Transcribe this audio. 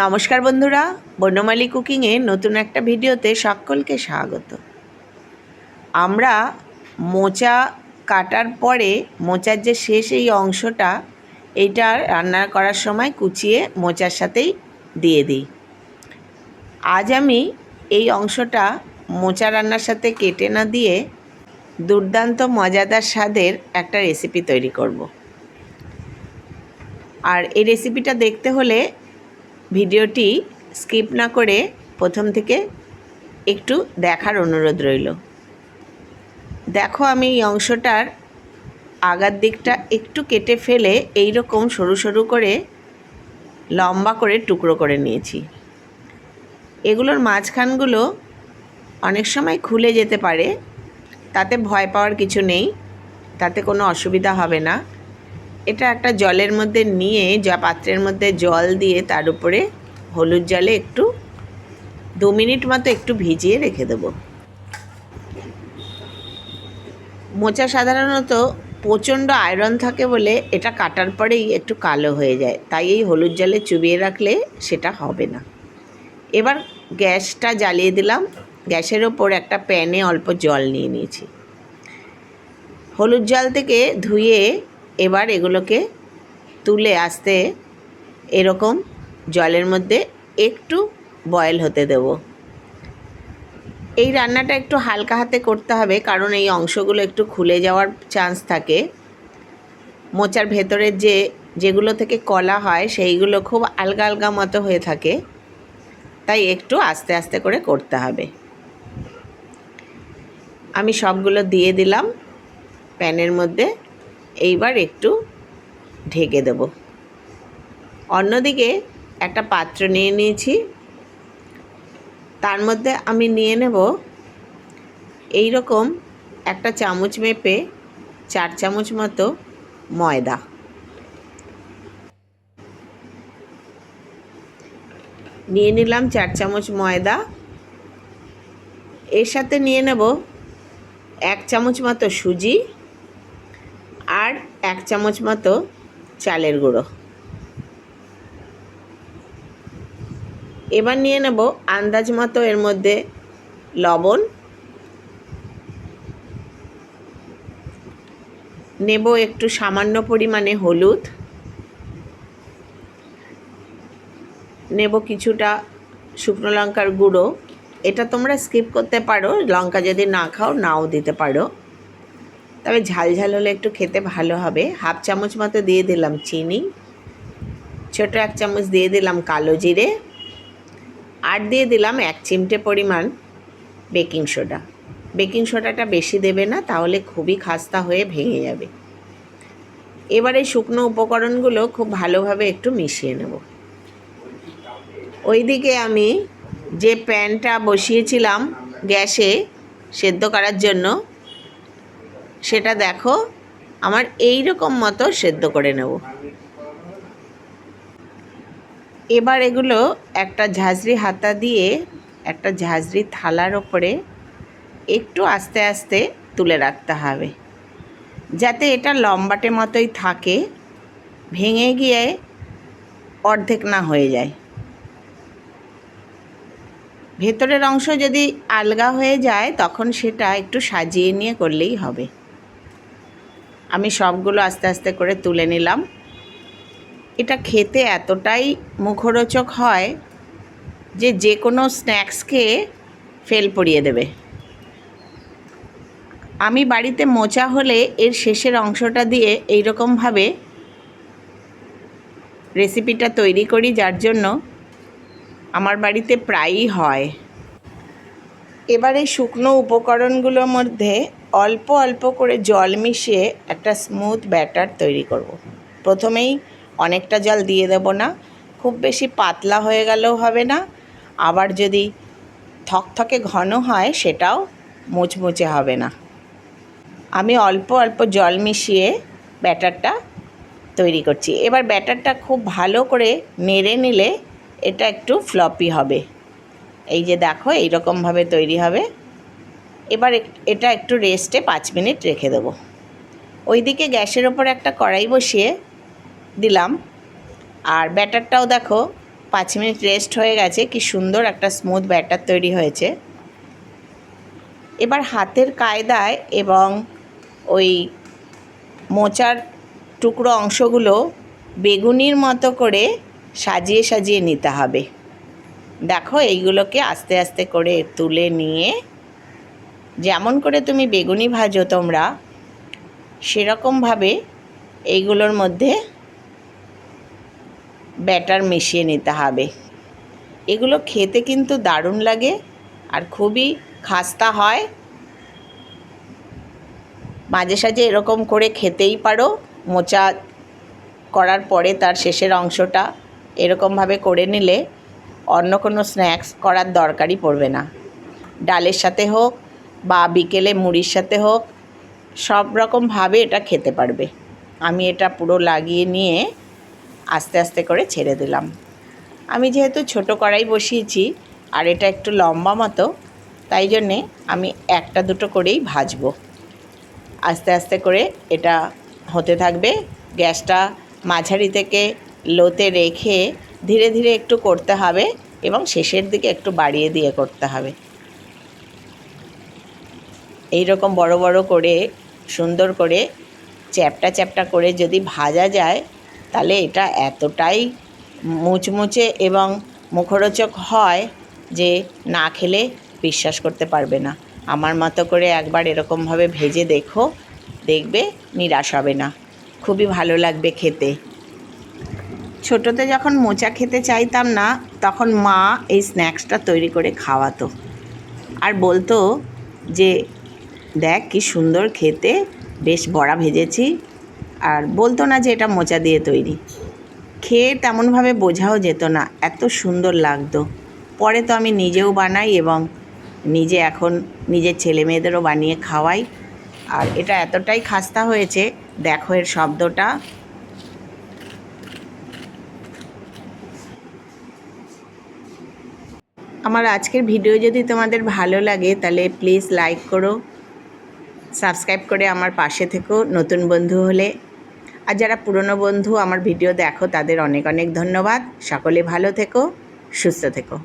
নমস্কার বন্ধুরা বন্যমালী কুকিংয়ে নতুন একটা ভিডিওতে সকলকে স্বাগত। আমরা মোচা কাটার পরে, মোচার যে শেষ এই অংশটা, এইটা রান্না করার সময় কুচিয়ে মোচার সাথেই দিয়ে দিই। আজ আমি এই অংশটা মোচা রান্নার সাথে কেটে না দিয়ে দুর্দান্ত মজাদার স্বাদের একটা রেসিপি তৈরি করব। আর এই রেসিপিটা দেখতে হলে ভিডিওটি স্কিপ না করে প্রথম থেকে একটু দেখার অনুরোধ রইল। দেখো আমি এই অংশটার আগার দিকটা একটু কেটে ফেলে এই রকম সরু সরু করে লম্বা করে টুকরো করে নিয়েছি। এগুলোর মাঝখানগুলো অনেক সময় খুলে যেতে পারে, তাতে ভয় পাওয়ার কিছু নেই, তাতে কোনো অসুবিধা হবে না। এটা একটা জলের মধ্যে নিয়ে যা পাত্রের মধ্যে জল দিয়ে তার উপরে হলুদ জলে একটু দু মিনিট মতো একটু ভিজিয়ে রেখে দেব। মোচা সাধারণত প্রচণ্ড আয়রন থাকে বলে এটা কাটার পরেই একটু কালো হয়ে যায়, তাই এই হলুদ জলে চুবিয়ে রাখলে সেটা হবে না। এবার গ্যাসটা জ্বালিয়ে দিলাম, গ্যাসের ওপর একটা প্যানে অল্প জল নিয়ে নিয়েছি। হলুদ জল থেকে ধুয়ে এবার এগুলোকে তুলে আসতে এরকম জলের মধ্যে একটু বয়েল হতে দেব। এই রান্নাটা একটু হালকা হাতে করতে হবে, কারণ এই অংশগুলো একটু খুলে যাওয়ার চান্স থাকে। মোচার ভেতরের যে, যেগুলো থেকে কলা হয়, সেইগুলো খুব আলগা আলগা মতো হয়ে থাকে। তাই একটু আস্তে আস্তে করে করতে হবে। আমি সবগুলো দিয়ে দিলাম। প্যানের মধ্যে এইবার একটু ঢেকে দেব। অন্যদিকে একটা পাত্র নিয়ে নিয়েছি। তার মধ্যে আমি নিয়ে নেব এই রকম একটা চামচ মেপে চার চামচ মতো ময়দা। নিয়ে নিলাম চার চামচ ময়দা। এর সাথে নিয়ে নেব এক চামচ মতো সুজি। আর এক চামচ মতো চালের গুঁড়ো। এবার নিয়ে নেব আন্দাজ মতো এর মধ্যে লবণ। নেব একটু সামান্য পরিমাণে হলুদ। নেব কিছুটা শুকনো লঙ্কার গুঁড়ো। এটা তোমরা স্কিপ করতে পারো, লঙ্কা যদি না খাও নাও দিতে পারো। তবে ঝাল ঝাল হলে একটু খেতে ভালো হবে। হাফ চামচ মতো দিয়ে দিলাম চিনি। ছোটো এক চামচ দিয়ে দিলাম কালো জিরে। আর দিয়ে দিলাম এক চিমটে পরিমাণ বেকিং সোডা। বেকিং সোডাটা বেশি দেবে না, তাহলে খুবই খাস্তা হয়ে ভেঙে যাবে। এবারে শুকনো উপকরণগুলো খুব ভালোভাবে একটু মিশিয়ে নেব। ওইদিকে আমি যে প্যানটা বসিয়েছিলাম গ্যাসে সেদ্ধ করার জন্য সেটা দেখো, আমার এই রকম মতো সেদ্ধ করে নেব। এবার এগুলো একটা ঝাঁঝরি হাতা দিয়ে একটা ঝাঁঝরি থালার ওপরে একটু আস্তে আস্তে তুলে রাখতে হবে। যাতে এটা লম্বাটে মতোই থাকে, ভেঙে গিয়ে অর্ধেক না হয়ে যায়। ভেতরের অংশ যদি আলগা হয়ে যায়, তখন সেটা একটু সাজিয়ে নিয়ে করলেই হবে। আমি সবগুলো আস্তে আস্তে করে তুলে নিলাম। এটা খেতে এতটাই মুখরোচক হয় যে যে কোনো স্ন্যাক্সকে ফেল পড়িয়ে দেবে। আমি বাড়িতে মোচা হলে এর শেষের অংশটা দিয়ে এই রকমভাবে রেসিপিটা তৈরি করি, যার জন্য আমার বাড়িতে প্রায়ই হয়। এবার শুকনো উপকরণগুলোর মধ্যে অল্প অল্প করে জল মিশিয়ে একটা স্মুথ ব্যাটার তৈরি করব। প্রথমেই অনেকটা জল দিয়ে দেব না, খুব বেশি পাতলা হয়ে গেলেও হবে না, আবার যদি থকথকে ঘন হয় সেটাও মুচমুচে হবে না। আমি অল্প অল্প জল মিশিয়ে ব্যাটারটা তৈরি করছি। এবার ব্যাটারটা খুব ভালো করে নেড়ে নিলে এটা একটু ফ্লপি হবে। এই যে দেখো, এইরকমভাবে তৈরি হবে। এবার এটা একটু রেস্টে পাঁচ মিনিট রেখে দেবো। ওইদিকে গ্যাসের ওপর একটা কড়াই বসিয়ে দিলাম। আর ব্যাটারটাও দেখো, পাঁচ মিনিট রেস্ট হয়ে গেছে, কি সুন্দর একটা স্মুথ ব্যাটার তৈরি হয়েছে। এবার হাতের কায়দায় এবং ওই মোচার টুকরো অংশগুলো বেগুনির মতো করে সাজিয়ে সাজিয়ে নিতে হবে। দেখো এইগুলোকে আস্তে আস্তে করে তুলে নিয়ে যেমন করে তুমি বেগুনি ভাজো তোমরা সেরকমভাবে এইগুলোর মধ্যে ব্যাটার মিশিয়ে নিতে হবে। এগুলো খেতে কিন্তু দারুণ লাগে আর খুবই খাস্তা হয়। মাঝে সাঝে এরকম করে খেতেই পারো। মোচা করার পরে তার শেষের অংশটা এরকমভাবে করে নিলে অন্য কোনো স্ন্যাক্স করার দরকারই পড়বে না। ডালের সাথে হোক বা বিকেলে মুড়ির সাথে হোক, সব রকমভাবে এটা খেতে পারবে। আমি এটা পুরো লাগিয়ে নিয়ে আস্তে আস্তে করে ছেড়ে দিলাম। আমি যেহেতু ছোট কড়াই বসিয়েছি আর এটা একটু লম্বা মতো, তাই জন্যে আমি একটা দুটো করেই ভাজবো। আস্তে আস্তে করে এটা হতে থাকবে। গ্যাসটা মাঝারি থেকে লোতে রেখে ধীরে ধীরে একটু করতে হবে এবং শেষের দিকে একটু বাড়িয়ে দিয়ে করতে হবে। এই রকম বড় বড় করে, সুন্দর করে চ্যাপটা চ্যাপটা করে যদি ভাজা যায়, তাহলে এটা এতটাই মুচমুচে এবং মুখরোচক হয় যে না খেলে বিশ্বাস করতে পারবে না। আমার মতো করে একবার এরকমভাবে ভেজে দেখো, দেখবে নিরাশ হবে না। খুবই ভালো লাগবে খেতে। ছোটোতে যখন মোচা খেতে চাইতাম না, তখন মা এই স্ন্যাক্সটা তৈরি করে খাওয়াতো। আর বলতো যে দেখ কি সুন্দর খেতে, বেশ বড়া ভেজেছি। আর বলতো না যে এটা মোচা দিয়ে তৈরি। খেয়ে তেমনভাবে বোঝাও যেত না, এত সুন্দর লাগতো। পরে তো আমি নিজেও বানাই এবং নিজে এখন নিজের ছেলে মেয়েদেরও বানিয়ে খাওয়াই। আর এটা এতটাই খাস্তা হয়েছে, দেখো এর শব্দটা। আমার আজকের ভিডিও যদি তোমাদের ভালো লাগে, তাহলে প্লিজ লাইক করো। সাবস্ক্রাইব করে আমার পাশে থেকো। নতুন বন্ধু হলে আর যারা পুরনো বন্ধু আমার ভিডিও দেখো, তাদের অনেক অনেক ধন্যবাদ। সকলে ভালো থেকো, সুস্থ থেকো।